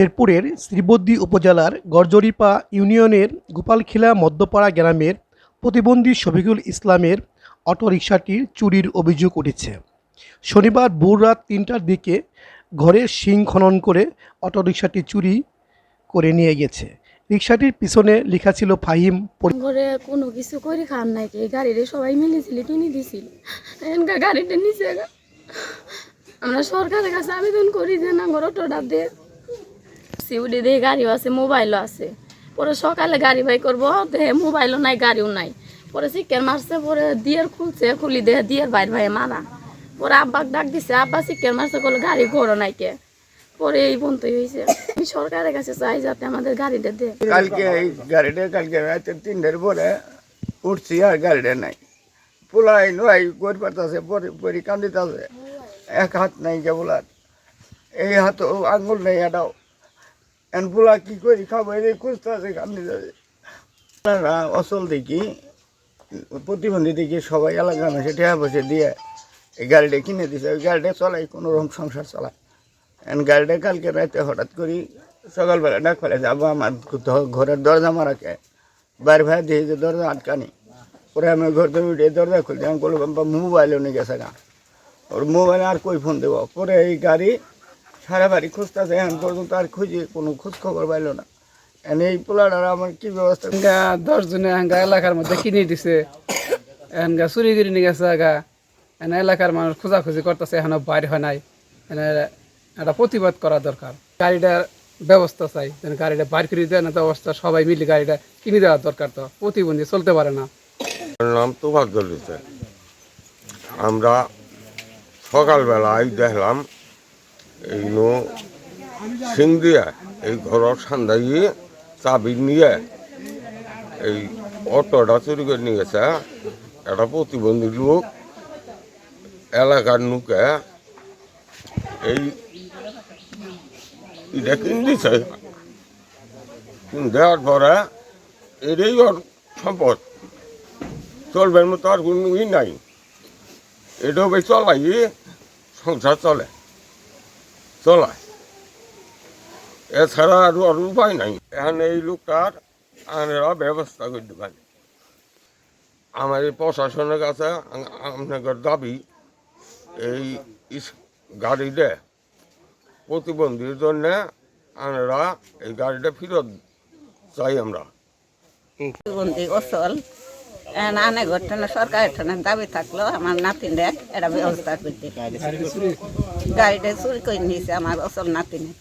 শেরপুরের শ্রীবদ্দী উপজেলার গরজরিপা ইউনিয়নের গোপালখিলা মধ্যপাড়া গ্রামের প্রতিবন্ধী শফিকুল ইসলামের অটোরিকশাটির চুরির অভিযোগ উঠেছে। শনিবার ভোর রাত তিনটার দিকে ঘরের শিং খনন করে অটোরিকশাটি চুরি করে নিয়ে গেছে। রিকশাটির পিছনে লেখা ছিল ফাহিম ঘরে কোনো কিছু করে খান নাই এই গাড়িরে সবাই মিলেছিল টিনি দিছিল। গাড়িটা নিচে। আমরা সরকারের কাছে আবেদন করি যে না, ঘর অটোটা দে সিউডি দিয়ে গাড়িও আছে, মোবাইলও আছে। পরে সকালে গাড়ি বাই করব দেহে মোবাইলও নাই, গাড়িও নাই। পরে চিকেন মারছে, পরে দিয়ের খুলছে, খুলি দেহে দিয়ের বাইর ভাই মারা। পরে আব্বাক ডাক দিছে, আব্বা চিকেন মারছে করল গাড়ি ঘোরো নাই কে। পরে এই বন্ধই হয়েছে আমি সরকারের কাছে চাই যাতে আমাদের গাড়িটা দে। কালকে এই গাড়িটা, কালকে রাতে তিনটের পরে উঠছি আর গাড়িটা নাই। পোলাই নয় গড় পাতাছে, পরি কান্দিতাছে। এক হাত নাই কেবল আর এই হাত আঙ্গুল নেই এটাও। এন পোলা কি করি খাব এই খুঁজতেছে কান্দিতেছে আপনারা অসল দেখি প্রতিবন্ধী দেখি সবাই এলাকা মানুষে ঠেয়া বসে দিয়ে এই গাড়িটা কিনে দিছে ওই গাড়িটা চলাই কোনো রকম সংসার চালায় এন গাড়িটা কালকে রাতে হঠাৎ করি সকালবেলা ডাক ফেলে যাব আমার ঘরের দরজা মারাকে বাইরে ভাই দিয়ে যে দরজা আটকানি পরে আমি ঘর থেকে উঠে দরজা খুলছি আমি বাবা মোবাইলও নিয়ে গেছে গা ওর মোবাইলে আর কই ফোন দেবো পরে এই গাড়ি সারা বাড়ি খুঁজতেছে এখন পর্যন্ত আর খুঁজি কোনো খোঁজ খবর পাইলো না। এনে এই পোলাটার আমার কি ব্যবস্থা হাঙ্গা দশ জনে হাঙ্গা এলাকার মধ্যে কিনে দিছে। হাঙ্গা চুরি করে নিয়ে গেছে আগা এনে এলাকার মানুষ খোঁজাখুঁজি করতেছে এখনও বাইর হয় নাই। এনে একটা প্রতিবাদ করা দরকার। গাড়িটার ব্যবস্থা চাই যেন গাড়িটা বাইর করে দেয় না তো অবস্থা সবাই মিলে গাড়িটা কিনে দেওয়া দরকার তো প্রতিবন্ধী চলতে পারে না। নাম তোফাক দলিতে আমরা সকালবেলায় দেখলাম এই নো সিং দিয়ে এই ঘরের সান্দাই চাবি নিয়ে। এই অটোটা চুরি করে নিয়ে গেছে একটা প্রতিবন্ধী লোক এলাকার নুকে। এই এটা কিন দিছে কিন দেওয়ার পরে এটাই ওর সম্পদ। চলবে মতো আর কোনো নাই। এটাও বেশ চলাই, সংসার চলে। চলায় এছাড়া আর আর উপায় নাই। এখন এই লোকটার আনেরা ব্যবস্থা করতে পারে। আমার এই প্রশাসনের কাছে আপনাদের দাবি, এই গাড়িটা প্রতিবন্ধীর জন্য আনেরা এই গাড়িটা ফেরত চাই আমরা। বন্দি অসল আনে ঘটনা সরকারের ঠানে দাবি থাকল, আমার নাতিনে এটা ব্যবস্থা করতে। গাড়িটা চুরি করে নিয়েছে আমার অসল নাতিনে।